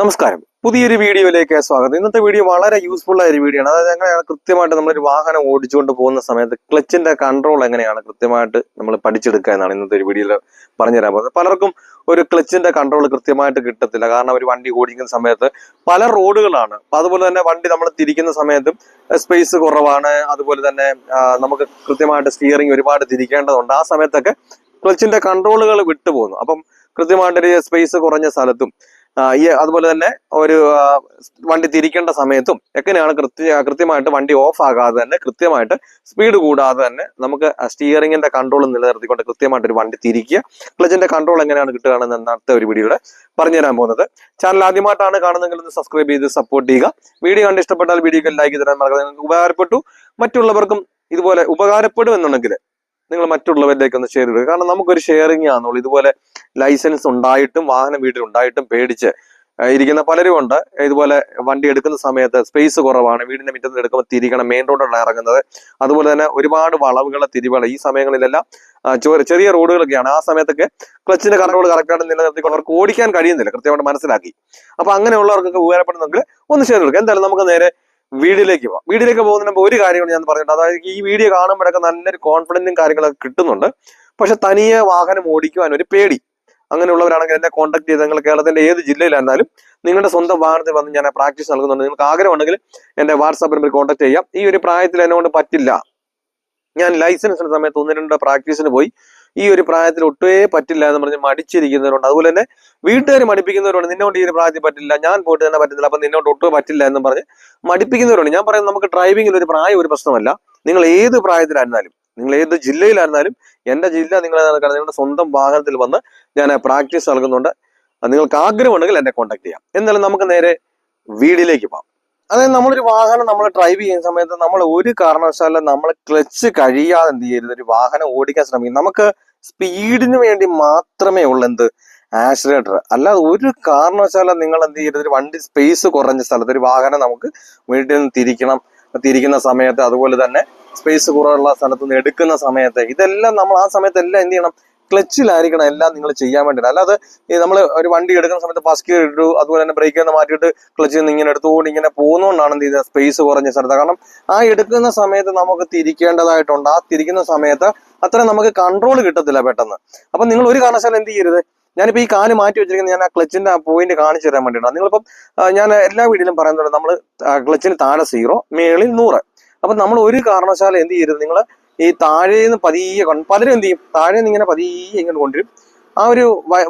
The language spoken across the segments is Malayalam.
നമസ്കാരം. പുതിയൊരു വീഡിയോയിലേക്ക് സ്വാഗതം. ഇന്നത്തെ വീഡിയോ വളരെ യൂസ്ഫുൾ ആയ ഒരു വീഡിയോ ആണ്. അതായത് എങ്ങനെയാണ് കൃത്യമായിട്ട് നമ്മളൊരു വാഹനം ഓടിച്ചുകൊണ്ട് പോകുന്ന സമയത്ത് ക്ലച്ചിന്റെ കൺട്രോൾ എങ്ങനെയാണ് കൃത്യമായിട്ട് നമ്മൾ പഠിച്ചെടുക്കുക എന്നാണ് ഇന്നത്തെ ഒരു വീഡിയോയിൽ പറഞ്ഞു തരാൻ പോകുന്നത്. പലർക്കും ഒരു ക്ലച്ചിന്റെ കൺട്രോൾ കൃത്യമായിട്ട് കിട്ടത്തില്ല. കാരണം ഒരു വണ്ടി ഓടിക്കുന്ന സമയത്ത് പല റോഡുകളാണ് അതുപോലെ തന്നെ വണ്ടി നമ്മൾ തിരിക്കുന്ന സമയത്തും സ്പേസ് കുറവാണ്. അതുപോലെ തന്നെ നമുക്ക് കൃത്യമായിട്ട് സ്റ്റിയറിംഗ് ഒരുപാട് തിരിക്കേണ്ടതുണ്ട്. ആ സമയത്തൊക്കെ ക്ലച്ചിന്റെ കൺട്രോളുകൾ വിട്ടുപോകുന്നു. അപ്പം കൃത്യമായിട്ടൊരു സ്പേസ് കുറഞ്ഞ സ്ഥലത്തും ഈ അതുപോലെ തന്നെ ഒരു വണ്ടി തിരിക്കേണ്ട സമയത്തും എങ്ങനെയാണ് കൃത്യ കൃത്യമായിട്ട് വണ്ടി ഓഫ് ആകാതെ തന്നെ കൃത്യമായിട്ട് സ്പീഡ് കൂടാതെ തന്നെ നമുക്ക് സ്റ്റിയറിംഗിന്റെ കൺട്രോൾ നിലനിർത്തിക്കൊണ്ട് കൃത്യമായിട്ട് ഒരു വണ്ടി തിരിക്കുക. ക്ലച്ചിന്റെ കൺട്രോൾ എങ്ങനെയാണ് കിട്ടുകയാണെന്ന് അടുത്ത ഒരു വീഡിയോയുടെ പറഞ്ഞു തരാൻ പോകുന്നത്. ചാനൽ ആദ്യമായിട്ടാണ് കാണുന്നതെങ്കിൽ ഒന്ന് സബ്സ്ക്രൈബ് ചെയ്ത് സപ്പോർട്ട് ചെയ്യുക. വീഡിയോ കണ്ട് ഇഷ്ടപ്പെട്ടാൽ വീഡിയോക്ക് ലൈക്ക് തരാൻ മറക്കാതെ നിങ്ങൾക്ക് ഉപകാരപ്പെട്ടു. മറ്റുള്ളവർക്കും ഇതുപോലെ ഉപകാരപ്പെടും എന്നുണ്ടെങ്കിൽ നിങ്ങൾ മറ്റുള്ളവരിലേക്ക് ഒന്ന് ഷെയർ ചെയ്തു കാരണം നമുക്കൊരു ഷെയറിംഗ് ആണെന്നുള്ളൂ. ഇതുപോലെ ലൈസൻസ് ഉണ്ടായിട്ടും വാഹനം വീട്ടിൽ ഉണ്ടായിട്ടും പേടിച്ച് ഇരിക്കുന്ന പലരും ഉണ്ട്. ഇതുപോലെ വണ്ടി എടുക്കുന്ന സമയത്ത് സ്പേസ് കുറവാണ്. വീടിന്റെ മുറ്റത്ത് എടുക്കുമ്പോൾ തിരിക്കണം മെയിൻ റോഡിലാണ് ഇറങ്ങുന്നത്. അതുപോലെ തന്നെ ഒരുപാട് വളവുകൾ തിരിവുകൾ. ഈ സമയങ്ങളിലെല്ലാം ചെറിയ റോഡുകളൊക്കെയാണ്. ആ സമയത്തൊക്കെ ക്ലച്ചിന്റെ കറകൾ കറക്റ്റായിട്ട് നിലനിർത്തിക്കൊണ്ട് അവർക്ക് ഓടിക്കാൻ കഴിയുന്നില്ല. കൃത്യമായിട്ട് മനസ്സിലാക്കി. അപ്പൊ അങ്ങനെയുള്ളവർക്കൊക്കെ ഉപകാരപ്പെടുന്നെങ്കിൽ ഒന്ന് ഷെയർ കൊടുക്കുക എന്തായാലും നമുക്ക് നേരെ വീഡിയോയിലേക്ക് പോവാം. വീഡിയോയിലേക്ക് പോകുന്നതിന് മുമ്പ് ഒരു കാര്യം കൂടി ഞാൻ പറഞ്ഞിട്ട് അതായത് ഈ വീഡിയോ കാണുമ്പോഴൊക്കെ നല്ലൊരു കോൺഫിഡൻസും കാര്യങ്ങളൊക്കെ കിട്ടുന്നുണ്ട്. പക്ഷെ തനിയെ വാഹനം ഓടിക്കുവാൻ ഒരു പേടി. അങ്ങനെയുള്ളവരാണെങ്കിൽ എന്നെ കോൺടാക്ട് ചെയ്ത് നിങ്ങൾ കേരളത്തിന്റെ ഏത് ജില്ലയിലായിരുന്നാലും നിങ്ങളുടെ സ്വന്തം വാഹനത്തിൽ വന്ന് ഞാൻ പ്രാക്ടീസ് നൽകുന്നുണ്ട്. നിങ്ങൾക്ക് ആഗ്രഹമുണ്ടെങ്കിൽ എന്റെ വാട്സാപ്പ് നമ്പർ കോൺടാക്ട് ചെയ്യാം. ഈ ഒരു പ്രായത്തിൽ എന്നെ കൊണ്ട് പറ്റില്ല. ഞാൻ ലൈസൻസിന്റെ സമയത്ത് ഒന്ന് രണ്ട് പ്രാക്ടീസിന് പോയി. ഈ ഒരു പ്രായത്തിൽ ഒട്ടേ പറ്റില്ല എന്ന് പറഞ്ഞ് മടിച്ചിരിക്കുന്നവരുണ്ട്. അതുപോലെ തന്നെ വീട്ടുകാർ മടിപ്പിക്കുന്നവരുണ്ട്. നിന്നോട് ഈ ഒരു പ്രായത്തിൽ പറ്റില്ല ഞാൻ പോയിട്ട് തന്നെ പറ്റുന്നില്ല അപ്പൊ നിന്നോട് ഒട്ടും പറ്റില്ല എന്ന് പറഞ്ഞ് മടിപ്പിക്കുന്നവരുണ്ട്. ഞാൻ പറയുന്നത് നമുക്ക് ഡ്രൈവിംഗിൽ ഒരു പ്രായം ഒരു പ്രശ്നമല്ല. നിങ്ങൾ ഏത് പ്രായത്തിലായിരുന്നാലും നിങ്ങൾ ഏത് ജില്ലയിലായിരുന്നാലും എന്റെ ജില്ല നിങ്ങൾ നിങ്ങളുടെ സ്വന്തം വാഹനത്തിൽ വന്ന് ഞാൻ പ്രാക്ടീസ് നൽകുന്നുണ്ട്. നിങ്ങൾക്ക് ആഗ്രഹമുണ്ടെങ്കിൽ എന്നെ കോൺടാക്ട് ചെയ്യാം. എന്നാലും നമുക്ക് നേരെ വീടിലേക്ക് പോകാം. അതായത് നമ്മളൊരു വാഹനം നമ്മൾ ഡ്രൈവ് ചെയ്യുന്ന സമയത്ത് നമ്മൾ ഒരു കാരണവശാലും നമ്മൾ ക്ലച്ച് കഴിയാതെ എന്ത് ചെയ്യരുത്. ഒരു വാഹനം ഓടിക്കാൻ ശ്രമിക്കും. നമുക്ക് സ്പീഡിന് വേണ്ടി മാത്രമേ ഉള്ളൂ എന്ത്? ആക്സിലേറ്റർ അല്ലാതെ ഒരു കാരണവശാലും നിങ്ങൾ എന്ത് ചെയ്യരുത്. ഒരു വണ്ടി സ്പേസ് കുറഞ്ഞ സ്ഥലത്ത് ഒരു വാഹനം നമുക്ക് വീട്ടിൽ നിന്ന് തിരിക്കണം. തിരിക്കുന്ന സമയത്ത് അതുപോലെ തന്നെ സ്പേസ് കുറവുള്ള സ്ഥലത്ത് നിന്ന് എടുക്കുന്ന സമയത്ത് ഇതെല്ലാം നമ്മൾ ആ സമയത്ത് എല്ലാം എന്ത് ചെയ്യണം? ക്ലച്ചിലായിരിക്കണം എല്ലാം നിങ്ങൾ ചെയ്യാൻ വേണ്ടിയിട്ട്. അല്ലാതെ നമ്മൾ ഒരു വണ്ടി എടുക്കുന്ന സമയത്ത് ഫസ്റ്റ് ഗിയർ ഇട്ടു അതുപോലെ തന്നെ ബ്രേക്ക് നിന്ന് മാറ്റിയിട്ട് ക്ലച്ചിൽ നിന്ന് ഇങ്ങനെ എടുത്തുകൊണ്ട് ഇങ്ങനെ പോകുന്നതുകൊണ്ടാണ് എന്ത് ചെയ്തത് സ്പേസ് കുറഞ്ഞ സ്ഥലത്ത്. കാരണം ആ എടുക്കുന്ന സമയത്ത് നമുക്ക് തിരിക്കേണ്ടതായിട്ടുണ്ട്. ആ തിരിക്കുന്ന സമയത്ത് അത്ര നമുക്ക് കൺട്രോൾ കിട്ടത്തില്ല പെട്ടെന്ന്. അപ്പൊ നിങ്ങൾ ഒരു കാരണവശാലും എന്ത് ചെയ്യരുത്? ഞാനിപ്പോ ഈ കാൽ മാറ്റി വെച്ചിരിക്കുന്നത് ഞാൻ ആ ക്ലച്ചിന്റെ ആ പോയിന്റ് കാണിച്ചു തരാൻ വേണ്ടിയിട്ടാണ്. നിങ്ങളിപ്പം ഞാൻ എല്ലാ വീഡിയോയിലും പറയുന്നത് നമ്മൾ ക്ലച്ചിന് താഴെ സീറോ മേളിൽ നൂറ്. അപ്പൊ നമ്മൾ ഒരു കാരണവശാലും എന്ത് ചെയ്യരുത്? നിങ്ങൾ ഈ താഴെ നിന്ന് പതിയെ പലരും എന്ത് ചെയ്യും? താഴെ നിന്ന് ഇങ്ങനെ പതിയെ ഇങ്ങോട്ട് കൊണ്ടുവരും. ആ ഒരു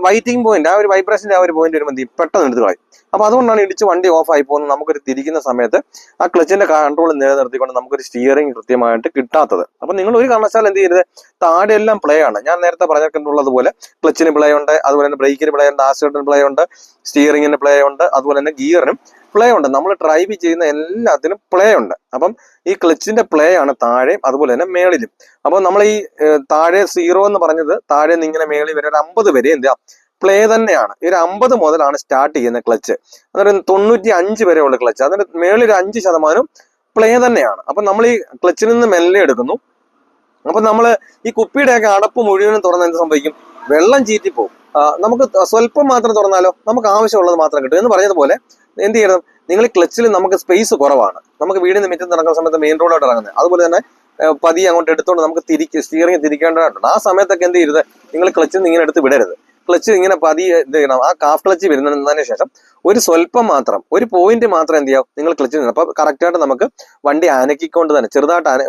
വൈറ്റിംഗ് പോയിന്റ് ആ ഒരു വൈബ്രേഷന്റെ ആ ഒരു പോയിന്റ് വരുമ്പോൾ എന്ത് ചെയ്യും? പെട്ടെന്ന് എടുത്ത് കളയും. അപ്പൊ അതുകൊണ്ടാണ് ഇടിച്ച് വണ്ടി ഓഫ് ആയി പോകുന്നത്. നമുക്കൊരു തിരിക്കുന്ന സമയത്ത് ആ ക്ലച്ചിന്റെ കൺട്രോൾ നിലനിർത്തിക്കൊണ്ട് നമുക്കൊരു സ്റ്റിയറിംഗ് കൃത്യമായിട്ട് കിട്ടാത്തത്. അപ്പൊ നിങ്ങൾ ഒരു കാരണവശാലും എന്ത് ചെയ്യരുത്. താഴെ എല്ലാം പ്ലേ ആണ്. ഞാൻ നേരത്തെ പറഞ്ഞിട്ടുള്ളതുപോലെ ക്ലച്ചിന് പ്ലേ ഉണ്ട് അതുപോലെ തന്നെ ബ്രേക്കിന് പ്ലേ ഉണ്ട് ആസിഡിന് പ്ലേ ഉണ്ട് സ്റ്റിയറിംഗിന് പ്ലേ ഉണ്ട് അതുപോലെ തന്നെ ഗിയറിനും പ്ലേ ഉണ്ട്. നമ്മൾ ഡ്രൈവ് ചെയ്യുന്ന എല്ലാത്തിനും പ്ലേ ഉണ്ട്. അപ്പം ഈ ക്ലച്ചിന്റെ പ്ലേ ആണ് താഴെയും അതുപോലെ തന്നെ മേളിലും. അപ്പോൾ നമ്മൾ ഈ താഴെ സീറോ എന്ന് പറഞ്ഞത് താഴെ നിന്ന് ഇങ്ങനെ മേളിൽ വരെ ഒരു അമ്പത് വരെ എന്താ പ്ലേ തന്നെയാണ്. ഒരു അമ്പത് മുതലാണ് സ്റ്റാർട്ട് ചെയ്യുന്ന ക്ലച്ച് അതൊരു തൊണ്ണൂറ്റി അഞ്ച് വരെയുള്ള ക്ലച്ച് അതിന് മേളിൽ ഒരു അഞ്ച് ശതമാനം പ്ലേ തന്നെയാണ്. അപ്പൊ നമ്മൾ ഈ ക്ലച്ചിൽ നിന്ന് മെല്ലെ എടുക്കുന്നു. അപ്പൊ നമ്മൾ ഈ കുപ്പിയുടെയൊക്കെ അടപ്പ് മുഴുവനും തുറന്ന് എന്ത് സംഭവിക്കും? വെള്ളം ചീറ്റിപ്പോവും. ആ, നമുക്ക് സ്വല്പം മാത്രം തുറന്നാലോ? നമുക്ക് ആവശ്യമുള്ളത് മാത്രം കിട്ടും. എന്ന് പറഞ്ഞതുപോലെ എന്ത് ചെയ്യണം? നിങ്ങൾ ക്ലച്ചിൽ നമുക്ക് സ്പേസ് കുറവാണ്. നമുക്ക് വീടിന് മിറ്റത്ത് നടക്കുന്ന സമയത്ത് മെയിൻ റോഡായിട്ട് ഇറങ്ങുന്നത്. അതുപോലെ തന്നെ പതി അങ്ങോട്ട് എടുത്തുകൊണ്ട് നമുക്ക് തിരിക്ക് സ്റ്റിയറിംഗ് തിരിക്കേണ്ടതായിട്ടുണ്ട്. ആ സമയത്തൊക്കെ എന്ത് ചെയ്യരുത്? നിങ്ങൾ ക്ലച്ചിൽ നിന്ന് ഇങ്ങനെ എടുത്ത് വിടരുത്. ക്ലച്ച് ഇങ്ങനെ പതി എന്ത് ചെയ്യണം. ആ കാഫ് ക്ലച്ച് വരുന്നതിന് ശേഷം ഒരു സ്വല്പം മാത്രം ഒരു പോയിന്റ് മാത്രം എന്ത് ചെയ്യാം? നിങ്ങൾ ക്ലച്ച് ചെയ്യണം അപ്പൊ കറക്റ്റായിട്ട് നമുക്ക് വണ്ടി അനക്കിക്കൊണ്ട് തന്നെ ചെറുതായിട്ട് അന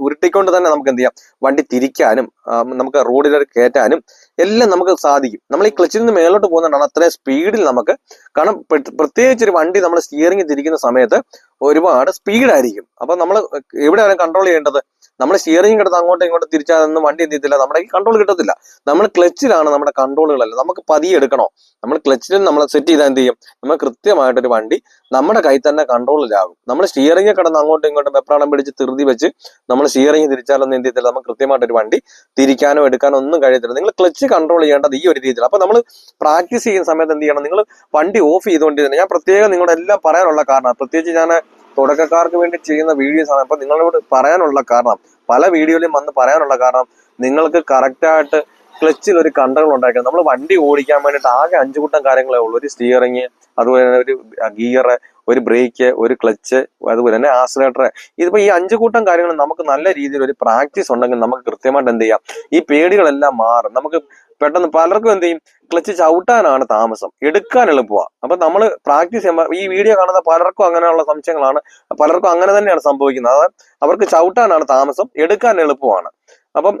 ഉരുട്ടിക്കൊണ്ട് തന്നെ നമുക്ക് എന്ത് ചെയ്യാം? വണ്ടി തിരിക്കാനും നമുക്ക് റോഡിലേക്ക് കയറ്റാനും എല്ലാം നമുക്ക് സാധിക്കും. നമ്മൾ ഈ ക്ലച്ചിൽ നിന്ന് മേലോട്ട് പോകുന്നതാണ് അത്രയും സ്പീഡിൽ നമുക്ക്. കാരണം പ്ര- പ്രത്യേകിച്ച് ഒരു വണ്ടി നമ്മൾ സ്റ്റിയറിംഗ് തിരിക്കുന്ന സമയത്ത് ഒരുപാട് സ്പീഡായിരിക്കും അപ്പൊ നമ്മൾ എവിടെയാണ് കൺട്രോൾ ചെയ്യേണ്ടത്? നമ്മൾ സ്റ്റിയറിംഗ് എടുത്ത് അങ്ങോട്ടും ഇങ്ങോട്ടും തിരിച്ചാൽ വണ്ടി എന്ത് ചെയ്തില്ല നമ്മുടെ കൺട്രോൾ കിട്ടത്തില്ല. നമ്മൾ ക്ലച്ചിലാണ് നമ്മുടെ കൺട്രോളുകളല്ല നമുക്ക് പതിയെ എടുക്കണോ? നമ്മൾ ക്ലച്ചിൽ നമ്മൾ സെറ്റ് ചെയ്താൽ എന്ത് ചെയ്യും? നമ്മൾ കൃത്യമായിട്ടൊരു വണ്ടി നമ്മുടെ കൈ തന്നെ കൺട്രോളിലാകും നമ്മൾ സ്റ്റിയറിംഗ് കിടന്ന് അങ്ങോട്ടും ഇങ്ങോട്ടും വെപ്രാളം പിടിച്ച് തിരുതി വെച്ച് നമ്മൾ സ്റ്റിയറിംഗ് തിരിച്ചാലൊന്നും എന്ത് ചെയ്തില്ല നമുക്ക് കൃത്യമായിട്ടൊരു വണ്ടി തിരിക്കാനോ എടുക്കാനോ ഒന്നും കഴിയത്തില്ല. നിങ്ങൾ ക്ലച്ച് കൺട്രോൾ ചെയ്യേണ്ടത് ഈ ഒരു രീതിയിൽ അപ്പൊ നമ്മൾ പ്രാക്ടീസ് ചെയ്യുന്ന സമയത്ത് എന്ത് ചെയ്യണം? നിങ്ങൾ വണ്ടി ഓഫ് ചെയ്തുകൊണ്ട് ഞാൻ പ്രത്യേകം നിങ്ങളുടെ എല്ലാം പറയാനുള്ള കാരണം പ്രത്യേകിച്ച് ഞാൻ തുടക്കക്കാർക്ക് വേണ്ടി ചെയ്യുന്ന വീഡിയോസ് ആണ്. അപ്പൊ നിങ്ങളോട് പറയാനുള്ള കാരണം പല വീഡിയോയിലും വന്ന് പറയാനുള്ള കാരണം നിങ്ങൾക്ക് കറക്റ്റായിട്ട് ക്ലച്ചിൽ ഒരു കണ്ടകൾ ഉണ്ടാക്കുക നമ്മൾ വണ്ടി ഓടിക്കാൻ വേണ്ടിയിട്ട് ആകെ അഞ്ചു കൂട്ടം കാര്യങ്ങളേ ഉള്ളൂ. ഒരു സ്റ്റിയറിങ് അതുപോലെ തന്നെ ഒരു ഗിയർ ഒരു ബ്രേക്ക് ഒരു ക്ലച്ച് അതുപോലെ തന്നെ ആക്സിലേറ്റർ ഇതിപ്പോ ഈ അഞ്ചു കൂട്ടം കാര്യങ്ങൾ നമുക്ക് നല്ല രീതിയിൽ ഒരു പ്രാക്ടീസ് ഉണ്ടെങ്കിൽ നമുക്ക് കൃത്യമായിട്ട് എന്ത് ചെയ്യാം? ഈ പേടികളെല്ലാം മാറും. നമുക്ക് പെട്ടെന്ന് പലർക്കും എന്ത് ചെയ്യും? ക്ലച്ച് ചവിട്ടാനാണ് താമസം. എടുക്കാൻ എളുപ്പമാണ് അപ്പൊ നമ്മൾ പ്രാക്ടീസ് ചെയ്യുമ്പോൾ ഈ വീഡിയോ കാണുന്ന പലർക്കും അങ്ങനെയുള്ള സംശയങ്ങളാണ്. പലർക്കും അങ്ങനെ തന്നെയാണ് സംഭവിക്കുന്നത്. അതായത് അവർക്ക് ചവിട്ടാനാണ് താമസം എടുക്കാൻ എളുപ്പമാണ്. അപ്പം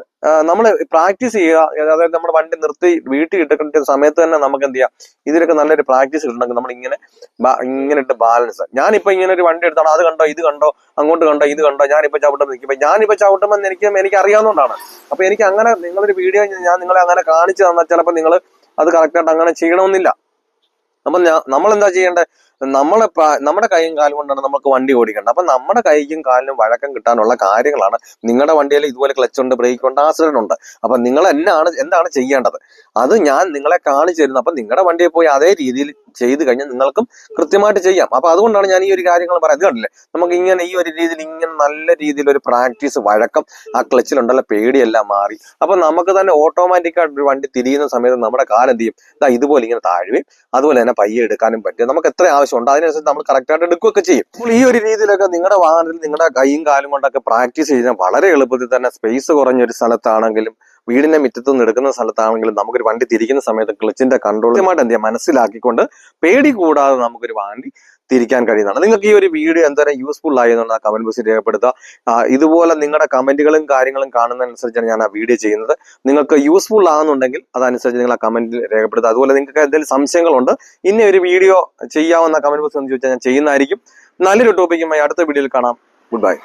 നമ്മൾ പ്രാക്ടീസ് ചെയ്യുക അതായത് നമ്മുടെ വണ്ടി നിർത്തി വീട്ടിൽ ഇട്ടിട്ട് സമയത്ത് തന്നെ നമുക്ക് എന്ത് ചെയ്യാം? ഇതിലൊക്കെ നല്ലൊരു പ്രാക്ടീസ് ഇട്ടുണ്ടെങ്കിൽ നമ്മൾ ഇങ്ങനെ ഇങ്ങനെ ഇട്ട് ബാലൻസ് ഞാനിപ്പോ ഇങ്ങനെ ഒരു വണ്ടി എടുത്താണ് അത് കണ്ടോ ഇത് കണ്ടോ അങ്ങോട്ട് കണ്ടോ ഇത് കണ്ടോ ഞാനിപ്പോ ചവിട്ടുമ്പോൾ നിൽക്കുമ്പോ ഞാനിപ്പോ ചവിട്ടുമ്പോൾ എനിക്ക് എനിക്ക് അറിയാവുന്നതുകൊണ്ടാണ് അപ്പൊ എനിക്ക് അങ്ങനെ നിങ്ങളൊരു വീഡിയോ ഞാൻ നിങ്ങളെ അങ്ങനെ കാണിച്ചു തന്നാൽ ചിലപ്പോൾ നിങ്ങൾ അത് കറക്റ്റായിട്ട് അങ്ങനെ ചെയ്യണമെന്നില്ല. അപ്പൊ നമ്മൾ എന്താ ചെയ്യേണ്ടത്? നമ്മളെ നമ്മുടെ കൈയും കാലും കൊണ്ടാണ് നമുക്ക് വണ്ടി ഓടിക്കേണ്ടത്. അപ്പൊ നമ്മുടെ കൈക്കും കാലിനും വഴക്കം കിട്ടാനുള്ള കാര്യങ്ങളാണ് നിങ്ങളുടെ വണ്ടിയിൽ ഇതുപോലെ ക്ലച്ച് ഉണ്ട് ബ്രേക്ക് ഉണ്ട് ആക്സിഡന്റ് ഉണ്ട്. അപ്പൊ നിങ്ങൾ എന്നാണ് എന്താണ് ചെയ്യേണ്ടത്? അത് ഞാൻ നിങ്ങളെ കാണിച്ചു തരുന്നത് അപ്പൊ നിങ്ങളുടെ വണ്ടിയിൽ പോയി അതേ രീതിയിൽ ചെയ്ത് കഴിഞ്ഞാൽ നിങ്ങൾക്കും കൃത്യമായിട്ട് ചെയ്യാം. അപ്പൊ അതുകൊണ്ടാണ് ഞാൻ ഈ ഒരു കാര്യങ്ങൾ പറയുന്നത്. കണ്ടില്ലേ? നമുക്ക് ഇങ്ങനെ ഈ ഒരു രീതിയിൽ ഇങ്ങനെ നല്ല രീതിയിൽ ഒരു പ്രാക്ടീസ് വഴക്കം ആ ക്ലച്ചിലുണ്ടല്ലോ പേടിയെല്ലാം മാറി. അപ്പൊ നമുക്ക് തന്നെ ഓട്ടോമാറ്റിക് ആയിട്ട് ഒരു വണ്ടി തിരിയുന്ന സമയത്ത് നമ്മുടെ കാലം എന്ത് ചെയ്യും? ദാ ഇതുപോലെ ഇങ്ങനെ താഴുകയും അതുപോലെ തന്നെ പയ്യെ എടുക്കാനും പറ്റും. നമുക്ക് എത്ര ആവശ്യമുണ്ട് അതിനനുസരിച്ച് നമ്മൾ കറക്റ്റ് ആയിട്ട് എടുക്കുകയൊക്കെ ചെയ്യും. അപ്പോൾ ഈ ഒരു രീതിയിലൊക്കെ നിങ്ങളുടെ വാഹനത്തിൽ നിങ്ങളുടെ കൈയും കാലും കൊണ്ടൊക്കെ പ്രാക്ടീസ് ചെയ്താൽ വളരെ എളുപ്പത്തിൽ തന്നെ സ്പേസ് കുറഞ്ഞ ഒരു സ്ഥലത്താണെങ്കിലും വീടിന്റെ മുറ്റത്ത് നിന്ന് സ്ഥലത്താണെങ്കിലും നമുക്കൊരു വണ്ടി തിരിക്കുന്ന സമയത്ത് ക്ലച്ചിന്റെ കൺട്രോൾ കൃത്യമായിട്ട് എന്ത് ചെയ്യാം? മനസ്സിലാക്കിക്കൊണ്ട് പേടി കൂടാതെ നമുക്കൊരു വണ്ടി തിരിക്കാൻ കഴിയുന്നതാണ്. നിങ്ങൾക്ക് ഈ ഒരു വീഡിയോ എന്തോരം യൂസ്ഫുൾ ആയി എന്നുള്ളത് കമന്റ് ബോക്സിൽ രേഖപ്പെടുത്തുക. ഇതുപോലെ നിങ്ങളുടെ കമന്റുകളും കാര്യങ്ങളും കാണുന്നതനുസരിച്ചാണ് ഞാൻ ആ വീഡിയോ ചെയ്യുന്നത്. നിങ്ങൾക്ക് യൂസ്ഫുൾ ആകുന്നുണ്ടെങ്കിൽ അതനുസരിച്ച് നിങ്ങൾ ആ കമന്റിൽ രേഖപ്പെടുത്തുക. അതുപോലെ നിങ്ങൾക്ക് എന്തെങ്കിലും സംശയങ്ങളുണ്ട് ഇനി ഒരു വീഡിയോ ചെയ്യാവുന്ന കമന്റ് ബോക്സ് എന്ന് ചോദിച്ചാൽ ഞാൻ ചെയ്യുന്നതായിരിക്കും. നല്ലൊരു ടോപ്പിക്കുമായി അടുത്ത വീഡിയോയിൽ കാണാം. Good bye